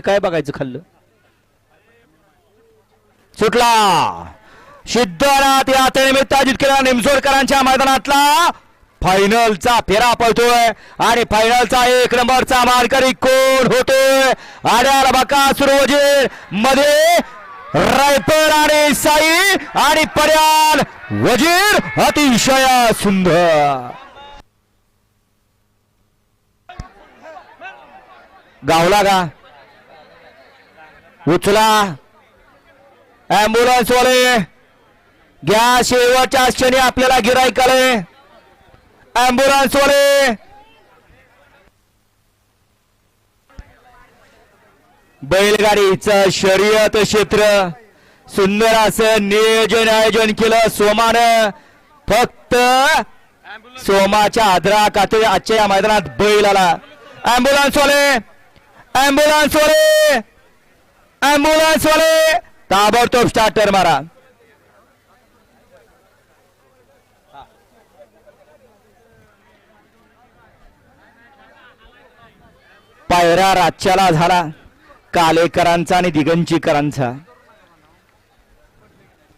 काय बघायचं खाल्लं? सुटला. सिद्धनाथ यात्रेनिमित्त अजित केला निमसोडकरांच्या मैदानातला फायनलचा फेरा पळतोय आणि फायनलचा एक नंबरचा मारकरी कोण होतोय आड्याला बका सुरवजीरमध्ये रायपर आणि साई आणि पर्याल वजीर अतिशय सुंदर. गावला का? उचला. ऍम्ब्युलन्स वाले घ्या शेवटच्या क्षणी आपल्याला गिराईक आले ऍम्ब्युलन्स वाले. बैलगाडीचं शर्यत क्षेत्र सुंदर असं नियोजन आयोजन केलं सोमानं. फक्त सोमाच्या आदरा काते आजच्या या मैदानात बैल आला ऍम्ब्युलन्स वाले ऍम्ब्युलन्स वाले. ऍम्ब्युलन्स वाले ताबडतोब स्टार्टर मारा. पायरा राज्याला झाला कालेकरांचा आणि दिगंचीकरांचा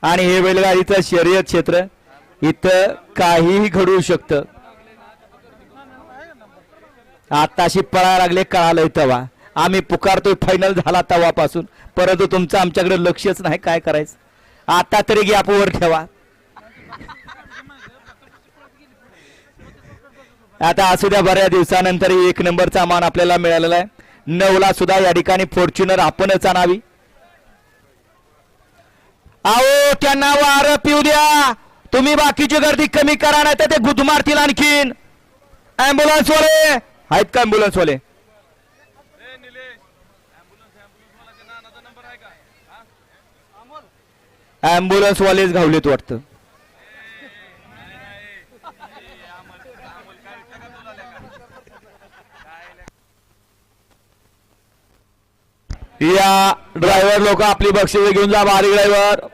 आणि हे बैलगाडीचं शर्यत क्षेत्र इथं काहीही घडू शकतं. आताशी पळायला लागले कळालंय तवा आम्ही पुकारतोय फायनल झाला तवापासून. परंतु तुमचं आमच्याकडे लक्षच नाही काय करायचं. आता तरी गॅपवर ठेवा. आता असू द्या बऱ्या दिवसानंतर एक नंबरचा मान आपल्याला मिळालेला आहे. नवला सुद्धा या ठिकाणी फॉर्च्युनर आपणच आणावी. आओ त्यांना वार पिऊ द्या. तुम्ही बाकीची गर्दी कमी करा नाही तर ते गुद मारतील आणखीन. ऍम्ब्युलन्स वाले. आहेत का ऍम्ब्युलन्स ऍम्ब्युलन्स वालेच घावलेत वाटतं. या ड्रायव्हर लोक आपली बक्षिसे घेऊन जा बारीक ड्रायव्हर